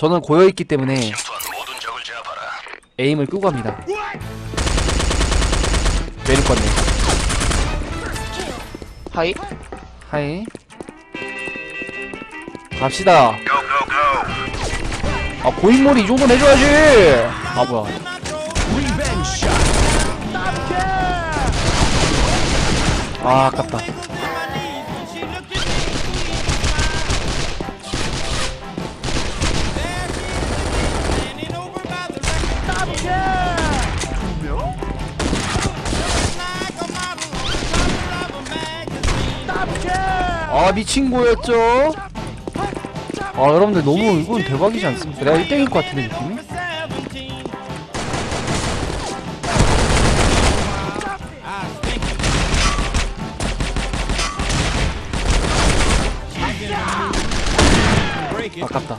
저는 고여있기 때문에. 에임을 끄고 합니다. 메리 껐네. 하이? 하이. 갑시다. 아 고인물이 이 정도는 해줘야지. 아 뭐야. 아 아깝다 아 미친 거였죠? 아 여러분들 너무 이건 대박이지 않습니까? 내가 1등일 것 같은데 느낌이? 아깝다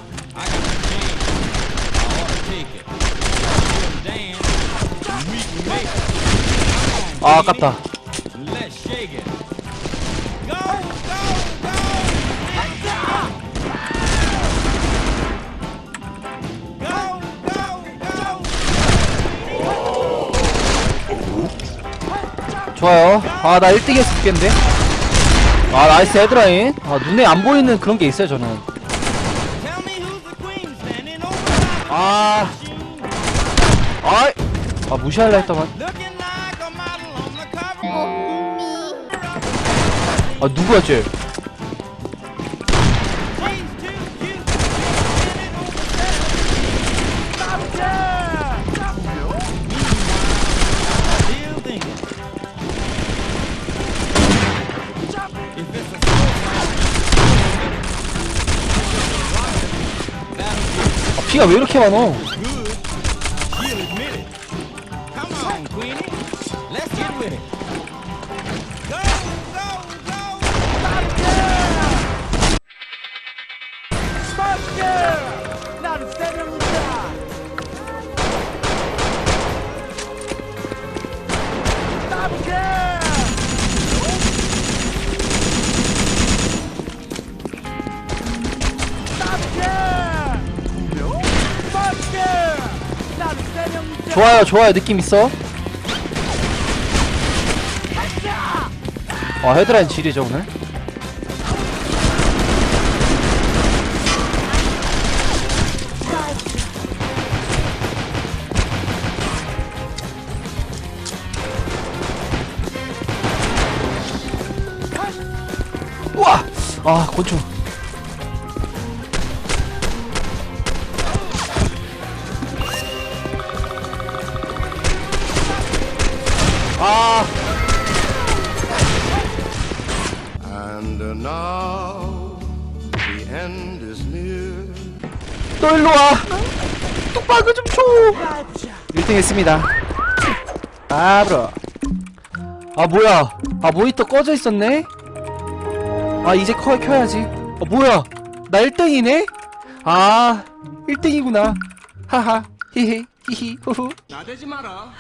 아 아깝다. 좋아요. 아 나 1등 했을 텐데. 아 나이스 헤드라인. 아 눈에 안 보이는 그런 게 있어요 저는. 아. 아이. 아 무시할라 했더만 아 누구였지 아, 피가 왜 이렇게 많어 좋아요 좋아요. 느낌 있어? 아 헤드라인 지리죠 오늘 아 곤충 아. 너 일로 와. 뚝박을 좀 줘. 1등 했습니다. 바로. 아 뭐야? 아 모니터 꺼져 있었네. 아 이제 커 켜야지. 아 뭐야? 나 1등이네? 아 1등이구나. 하하. 히히 히히 후후. 나대지 마라.